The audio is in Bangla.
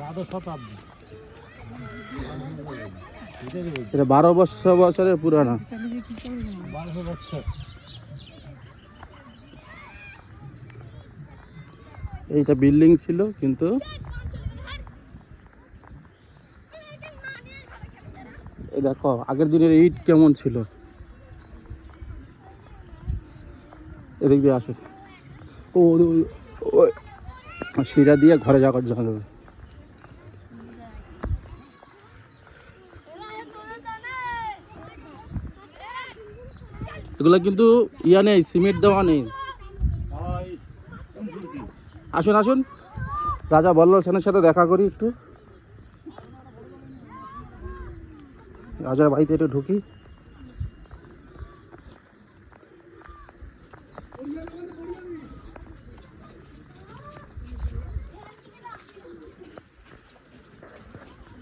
দ্বাদশ শতাব্দী। এটা বারো বছর বছরের পুরানো। বারোশো বছর। এইটা বিল্ডিং ছিল কিন্তু এই দেখো আগের দিনের ইট কেমন ছিল? এদিক দিয়ে আসুন ও সিঁড়া দিয়ে ঘরে যাওয়ার জন্য। যাবে এগুলো কিন্তু ইয়া নেই, সিমেন্ট দেওয়া নেই। আসুন আসুন। রাজা বল্লভ সেনের সাথে দেখা করি একটু। রাজার বাড়িতে একটু ঢুকি।